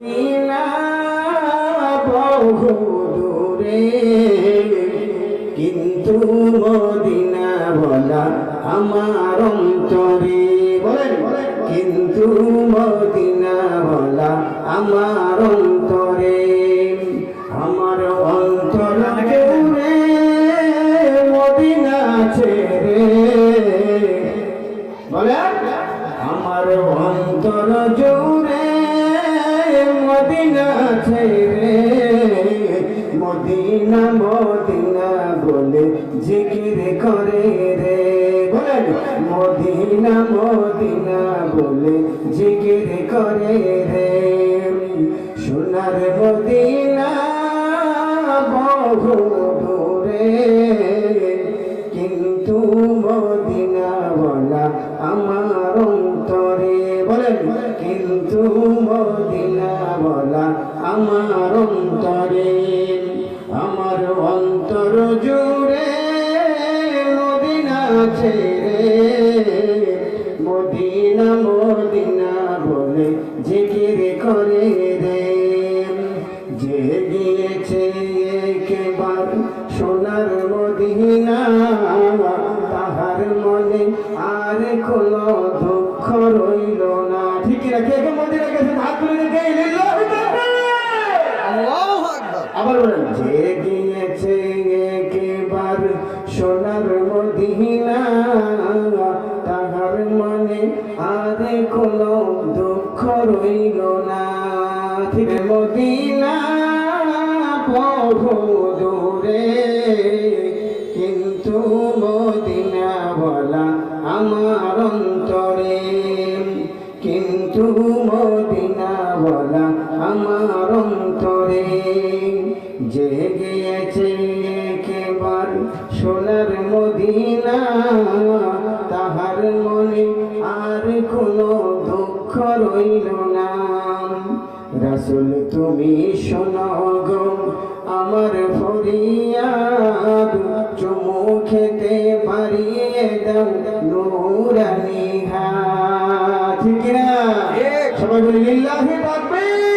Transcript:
Medina বহু দূরে কিন্তু মদিনা বলা আমার অন্তরে। কিন্তু মদিনা বলা আমার অন্তরে। আমার অন্তর জুড়ে মদিনা ছেড়ে। বলেন, আমার অন্তর জুড়ে মদিনা ছেড়ে, মদিনা মদিনা বলে জিকির করে রে। বলেন, মদিনা মদিনা বলে জিকির করে রে। সোনার মদিনা কিন্তু আমার অন্তরে, আমার অন্তর জুড়ে মদিনা ছেড়ে। মদিনা মদিনা বলে জিকির করে রে। যে গিয়েছে একেবার সোনার মদিনা, তাহার মনে আর কোনো দুঃখ রইল কে মদিনা গেছে হাত তুলে রেখে লিল্লাহি তাকবীর আল্লাহু আকবার। আবার বলেন যে গিয়েছে একেবার সোনার মদিনা তাহার মনে আর কোনো দুঃখ রইল না। মদিনা বহু দূরে কিন্তু মদিনা বলা আমার অন্তরে। কিন্তু মদিনা বলা আমার অন্তরে যে গিয়েছে একেবার সোনার মদিনা। তাহার মনে আর কোনো দুঃখ রইল না। রাসুল, তুমি শোনো গো, আমার ফরিয়াদ চুমু খেতে পারিয়ে দাও, নুরানি হাত। ঠিক কিনা? সবাই বলি লিল্লাহি তাকবীর